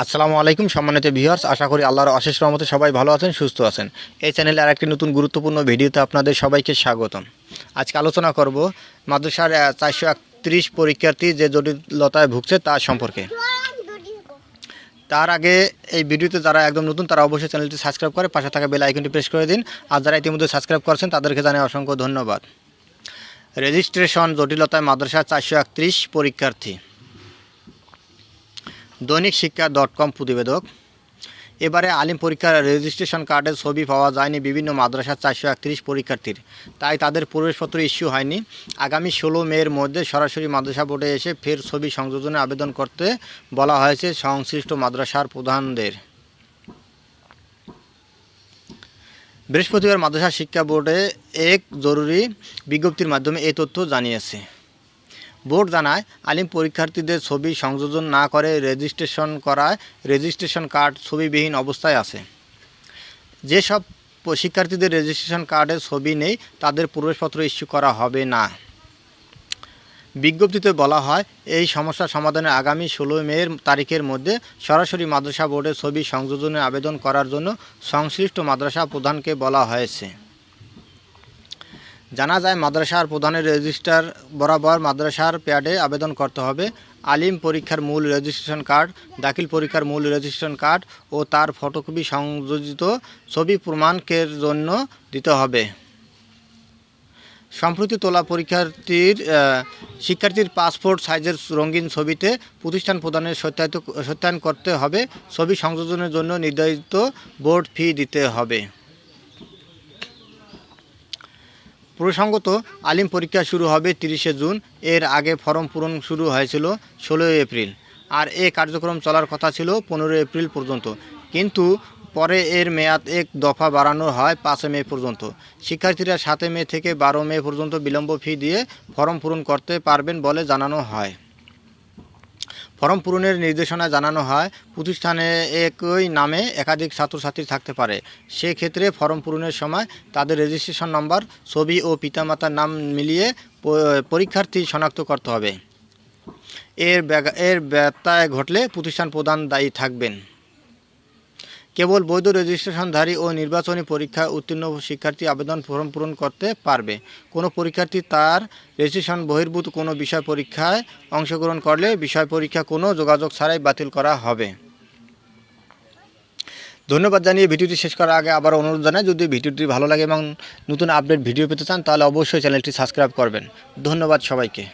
আসসালামু আলাইকুম সম্মানিত ভিউয়ার্স, আশা করি আল্লাহর অশেষ রহমতে সবাই ভালো আছেন, সুস্থ আছেন। এই চ্যানেলে আর একটি নতুন গুরুত্বপূর্ণ ভিডিওতে আপনাদের সবাইকে স্বাগতম। আজকে আলোচনা করব মাদ্রাসার চারশো একত্রিশ পরীক্ষার্থী যে জটিলতায় ভুগছে তার সম্পর্কে। তার আগে এই ভিডিওতে যারা একদম নতুন, তারা অবশ্যই চ্যানেলটি সাবস্ক্রাইব করে পাশে থাকা বেল আইকনটি প্রেস করে দিন। আর যারা ইতিমধ্যে সাবস্ক্রাইব করছেন, তাদেরকে জানাই অসংখ্য ধন্যবাদ। রেজিস্ট্রেশন জটিলতায় মাদ্রাসা চারশো একত্রিশ পরীক্ষার্থী। দৈনিক শিক্ষা ডট কম প্রতিবেদক। এবারে আলিম পরীক্ষার রেজিস্ট্রেশন কার্ডের ছবি পাওয়া যায়নি বিভিন্ন মাদ্রাসার চারশো একত্রিশ পরীক্ষার্থীর। তাই তাদের প্রবেশপত্র ইস্যু হয়নি। আগামী ষোলো মের মধ্যে সরাসরি মাদ্রাসা বোর্ডে এসে ফের ছবি সংযোজনে আবেদন করতে বলা হয়েছে সংশ্লিষ্ট মাদ্রাসার প্রধানদের। বৃহস্পতিবার মাদ্রাসা শিক্ষা বোর্ডে এক জরুরি বিজ্ঞপ্তির মাধ্যমে এই তথ্য জানিয়েছে। বোর্ড জানায়। আলিম পরীক্ষার্থীদের ছবি সংযোজন না করে রেজিস্ট্রেশন করায়, রেজিস্ট্রেশন কার্ড ছবিবিহীন অবস্থায় আছে। যেসব শিক্ষার্থীদের রেজিস্ট্রেশন কার্ডে ছবি নেই, তাদের প্রবেশপত্র ইস্যু করা হবে না। বিজ্ঞপ্তিতে বলা হয়, এই সমস্যা সমাধানে আগামী ষোলো মে তারিখের মধ্যে সরাসরি মাদ্রাসা বোর্ডে ছবি সংযোজনের আবেদন করার জন্য সংশ্লিষ্ট মাদ্রাসা প্রধানকে বলা হয়েছে। জানা যায়, মাদ্রাসার প্রধানের রেজিস্টার বরাবর মাদ্রাসার প্যাডে আবেদন করতে হবে। আলিম পরীক্ষার মূল রেজিস্ট্রেশন কার্ড, দাখিল পরীক্ষার মূল রেজিস্ট্রেশন কার্ড ও তার ফটোকপি সংযোজিত ছবি প্রমাণকের জন্য দিতে হবে। সম্প্রতি তোলা পরীক্ষার্থীর শিক্ষার্থীর পাসপোর্ট সাইজের রঙিন ছবিতে প্রতিষ্ঠান প্রদানের সত্যায়িত, সত্যায়ন করতে হবে। ছবি সংযোজনের জন্য নির্ধারিত বোর্ড ফি দিতে হবে। প্রসঙ্গত আলিম পরীক্ষা শুরু হবে তিরিশে জুন। এর আগে ফর্ম পূরণ শুরু হয়েছিল ষোলোই এপ্রিল। আর এ কার্যক্রম চলার কথা ছিল পনেরোই এপ্রিল পর্যন্ত। কিন্তু পরে এর মেয়াদ এক দফা বাড়ানো হয় পাঁচ মে পর্যন্ত। শিক্ষার্থীরা সাতে মে থেকে বারো মে পর্যন্ত বিলম্ব ফি দিয়ে ফর্ম পূরণ করতে পারবেন বলে জানানো হয়। ফর্ম পূরণের নির্দেশনা জানানো হয়। প্রতিষ্ঠানে একই নামে একাধিক ছাত্রছাত্রী থাকতে পারে। সেক্ষেত্রে ফর্ম পূরণের সময় তাদের রেজিস্ট্রেশন নম্বর ছবি ও পিতামাতার নাম মিলিয়ে পরীক্ষার্থী শনাক্ত করতে হবে। এর এর ব্যত্যয় ঘটলে প্রতিষ্ঠান প্রধান দায়ী থাকবেন। কেবল বৈধ রেজিস্ট্রেশনধারী ও নির্বাচনী পরীক্ষা উত্তীর্ণ শিক্ষার্থী আবেদন ফর্ম পূরণ করতে পারবে। কোনো পরীক্ষার্থী তার রেজিস্ট্রেশন বহির্ভূত কোনো বিষয় পরীক্ষায় অংশগ্রহণ করলে বিষয় পরীক্ষা কোনো যোগাযোগ ছাড়াই বাতিল করা হবে। ধন্যবাদ জানিয়ে ভিডিওটি শেষ করার আগে আবার অনুরোধ জানাই, যদি ভিডিওটি ভালো লাগে এবং নতুন আপডেট ভিডিও পেতে চান, তাহলে অবশ্যই চ্যানেলটি সাবস্ক্রাইব করবেন। ধন্যবাদ সবাইকে।